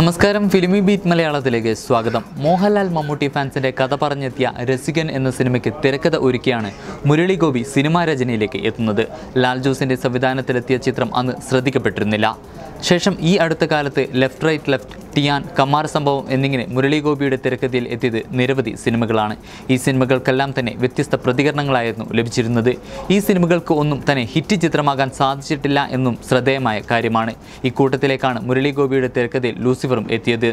നമസ്കാരം. ഫിലിമി ബീറ്റ് മലയാളത്തിലേക്ക് സ്വാഗതം. മോഹൻലാൽ മമ്മൂട്ടി ഫാൻസിന്റെ കഥ പറഞ്ഞെത്തിയ രസികൻ എന്ന സിനിമയ്ക്ക് തിരക്കഥ ഒരുക്കിയാണ് മുരളി ഗോപി സിനിമാ രചനയിലേക്ക് എത്തുന്നത്. ലാൽ ജോസിന്റെ സംവിധാനത്തിലെത്തിയ ചിത്രം അന്ന് ശ്രദ്ധിക്കപ്പെട്ടിരുന്നില്ല. ശേഷം ഈ അടുത്ത കാലത്ത് left right left Tiyaan Kammara Sambhavam എന്നിങ്ങനെ മുരളി ഗോപിയുടെ തിരക്കഥയിൽ എത്തിയത് നിരവധി സിനിമകളാണ്. ഈ സിനിമകൾക്കെല്ലാം തന്നെ വ്യത്യസ്ത പ്രതികരണങ്ങളായിരുന്നു ലഭിച്ചിരുന്നത്. ഈ സിനിമകൾക്ക് ഒന്നും തന്നെ ഹിറ്റ് ചിത്രമാകാൻ സാധിച്ചിട്ടില്ല എന്നും ശ്രദ്ധേയമായ കാര്യമാണ്. ഇക്കൂട്ടത്തിലേക്കാണ് മുരളി ഗോപിയുടെ തിരക്കഥയിൽ ലൂസിഫറും എത്തിയത്.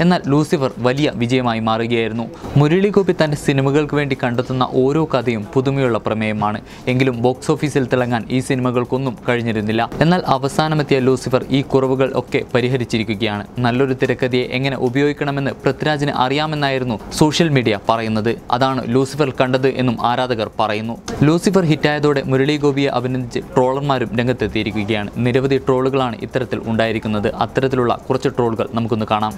എന്നാൽ ലൂസിഫർ വലിയ വിജയമായി മാറുകയായിരുന്നു. മുരളി ഗോപി തന്റെ സിനിമകൾക്ക് വേണ്ടി കണ്ടെത്തുന്ന ഓരോ കഥയും പുതുമയുള്ള പ്രമേയമാണ്. എങ്കിലും ബോക്സ് ഓഫീസിൽ തിളങ്ങാൻ ഈ സിനിമകൾക്കൊന്നും കഴിഞ്ഞിരുന്നില്ല. എന്നാൽ അവസാനമെത്തിയ ലൂസിഫർ ഈ കുറവുകൾ ഒക്കെ പരിഹരിച്ചിരിക്കുകയാണ്. നല്ലൊരു തിരക്കഥയെ എങ്ങനെ ഉപയോഗിക്കണമെന്ന് പൃഥ്വിരാജിന് അറിയാമെന്നായിരുന്നു സോഷ്യൽ മീഡിയ പറയുന്നത്. അതാണ് ലൂസിഫർ കണ്ടത് എന്നും ആരാധകർ പറയുന്നു. ലൂസിഫർ ഹിറ്റായതോടെ മുരളി ഗോപിയെ അഭിനന്ദിച്ച് ട്രോളർമാരും രംഗത്തെത്തിയിരിക്കുകയാണ്. നിരവധി ട്രോളുകളാണ് ഇത്തരത്തിൽ ഉണ്ടായിരിക്കുന്നത്. അത്തരത്തിലുള്ള കുറച്ച് ട്രോളുകൾ നമുക്കൊന്ന് കാണാം.